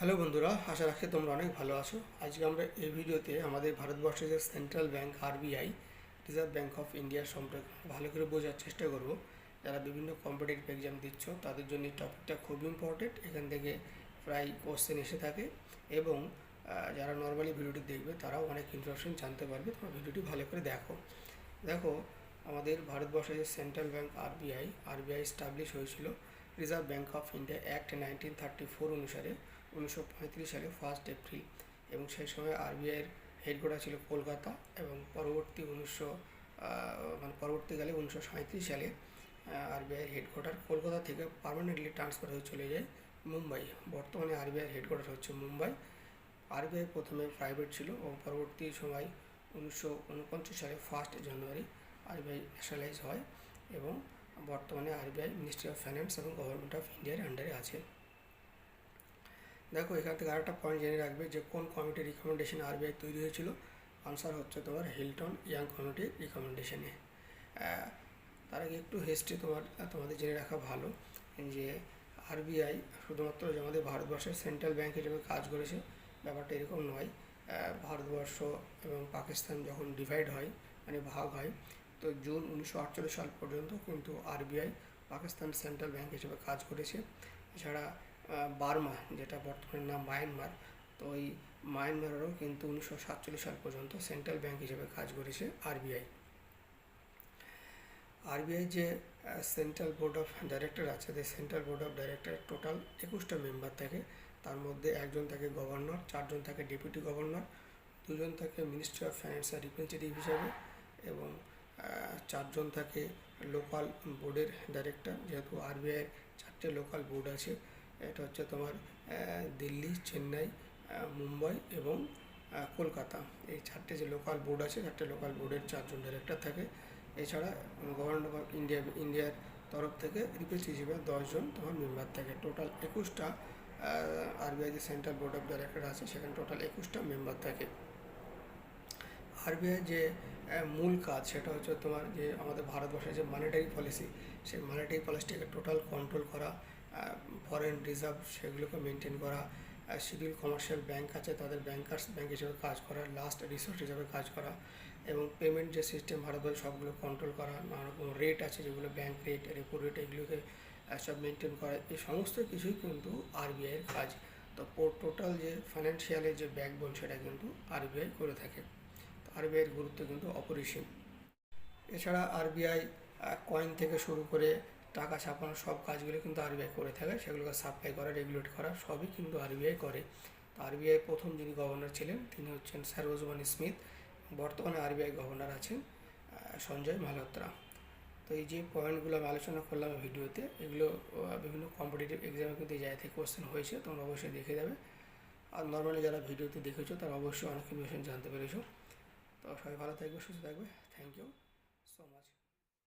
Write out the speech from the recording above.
Hello বন্ধুরা, আশা রাখি তোমরা অনেক ভালো আছো। আজকে আমরা এই ভিডিওতে আমাদের ভারতবর্ষের যে central bank, RBI, reserve bank of ইন্ডিয়ার সম্পর্কে ভালো করে বোঝার চেষ্টা করব। যারা বিভিন্ন কম্পিটিটিভ এক্সাম দিচ্ছ, তাদের জন্য এই টপিকটা খুব ইম্পর্টেন্ট এখান থেকে প্রায় কোশ্চেন এসে থাকে এবং যারা নর্মালি ভিডিওটি দেখবে, তারাও অনেক ইনফরমেশন জানতে পারবে। তোমরা ভিডিওটি ভালো করে দেখো। দেখো, আমাদের ভারতবর্ষের central bank, RBI RBI establish হয়েছিল reserve bank of India act nineteen thirty four অনুসারে। উনিশশো পঁয়ত্রিশ সালে ফার্স্ট এপ্রিল এবং সেই সময় আরবিআইয়ের হেডকোয়ার্টার ছিল কলকাতা এবং পরবর্তী উনিশশো মানে পরবর্তীকালে উনিশশো সালে আরবিআইয়ের হেডকোয়ার্টার কলকাতা থেকে পার্মানেন্টলি ট্রান্সফার হয়ে চলে যায় মুম্বাই। বর্তমানে আরবিআইয়ের হেডকোয়ার্টার হচ্ছে মুম্বাই। আরবিআই প্রথমে প্রাইভেট ছিল এবং পরবর্তী সময় উনিশশো উনপঞ্চাশ সালে ফার্স্ট জানুয়ারি আরবিআই ন্যাশনালাইজ হয় এবং বর্তমানে আরবিআই মিনিস্ট্রি অফ ফাইন্যান্স এবং গভর্নমেন্ট অফ ইন্ডিয়ার আন্ডারে আছে। দেখো, এখান থেকে আরেকটা পয়েন্ট জেনে রাখবে যে কোন কমিটির রিকমেন্ডেশন আরবিআই তৈরি হয়েছিল। আনসার হচ্ছে তোমার হিলটন ইয়াং কমিটির রিকমেন্ডেশনে তার আগে একটু হিস্ট্রি তোমার, তোমাদের জেনে রাখা ভালো, যে আরবিআই শুধুমাত্র যে আমাদের ভারতবর্ষের সেন্ট্রাল ব্যাংক হিসেবে কাজ করেছে, ব্যাপারটা এরকম নয়। ভারতবর্ষ এবং পাকিস্তান যখন ডিভাইড হয় মানে ভাগ হয়, তো জুন উনিশশো আটচল্লিশ সাল পর্যন্ত কিন্তু আরবিআই পাকিস্তান সেন্ট্রাল ব্যাংক হিসেবে কাজ করেছে। এছাড়া বার্মা, যেটা বর্তমানে নাম মায়ানমার, তো ওই মায়ানমারেরও কিন্তু উনিশশো সাতচল্লিশ সাল পর্যন্ত সেন্ট্রাল ব্যাংক হিসেবে কাজ করেছে আরবিআই। আরবিআই যে সেন্ট্রাল বোর্ড অফ ডাইরেক্টর আছে, যে central board of director total একুশটা মেম্বার থাকে। তার মধ্যে একজন থাকে গভর্নর, চারজন থাকে ডেপুটি গভর্নর, দুজন থাকে মিনিস্ট্রি অফ ফাইন্যান্স আর রিপ্রেজেন্টেটিভ হিসাবে এবং চারজন থাকে লোকাল বোর্ডের ডাইরেক্টর, যেহেতু আরবিআইয়ের চারটে লোকাল বোর্ড আছে। এটা হচ্ছে তোমার দিল্লি, চেন্নাই মুম্বাই এবং কলকাতা। এই চারটে যে লোকাল বোর্ড আছে, চারটে লোকাল বোর্ডের চারজন ডাইরেক্টর থাকে। এছাড়া গভর্নমেন্ট অফ ইন্ডিয়া ইন্ডিয়ার তরফ থেকে রিপ্রেজেন্টেটিভ হিসেবে দশজন তোমার মেম্বার থাকে। টোটাল একুশটা আরবিআই যে সেন্ট্রাল বোর্ড অফ ডাইরেক্টর আছে, সেখানে টোটাল একুশটা মেম্বার থাকে। আরবিআই যে মূল কাজ, সেটা হচ্ছে তোমার যে আমাদের ভারতবর্ষের যে মানিটারি পলিসি সেই মানিটারি পলিসিটাকে টোটাল কন্ট্রোল করা ফরেন রিজার্ভ সেগুলোকে মেনটেন করা সিভিল কমার্শিয়াল ব্যাংক আছে, তাদের ব্যাংকার্স ব্যাংক হিসেবে কাজ করা লাস্ট রিসোর্স হিসেবে কাজ করা এবং পেমেন্ট যে সিস্টেম ভারতবর্ষে সবগুলো কন্ট্রোল করা নানা রকম রেট আছে যেগুলো ব্যাংক রেট রেপো রেট এগুলোকে সব মেনটেন করা। এই সমস্ত কিছুই কিন্তু আরবিআইয়ের কাজ। তো টোটাল যে ফাইন্যান্সিয়ালের যে ব্যাকবোন সেটা কিন্তু আরবিআই করে থাকে। তো আরবিআইয়ের গুরুত্ব কিন্তু অপরিসীম। এছাড়া আরবিআই কয়েন থেকে শুরু করে টাকা ছাপানো সব কাজগুলো কিন্তু আরবিআই করে থাকে, সেগুলোকে সাপ্লাই করা রেগুলেট করা, সবই কিন্তু আরবিআই করে। তো আরবিআই প্রথম যিনি গভর্নর ছিলেন, তিনি হচ্ছেন স্যার ওজমান স্মিথ বর্তমানে আরবিআই গভর্নর আছেন সঞ্জয় মালহোত্রা। তো এই যে পয়েন্টগুলো আমি আলোচনা করলাম ভিডিওতে, এগুলো বিভিন্ন কম্পিটিটিভ এক্সামে কিন্তু এই জায়গা থেকে কোশ্চেন হয়েছে, তোমরা অবশ্যই দেখে যাবে। আর নর্মালি যারা ভিডিওতে দেখেছ, তারা অবশ্যই অনেক ইনফরমেশন জানতে পেরেছ। তো সবাই ভালো থাকবে, সুস্থ থাকবে। Thank you so much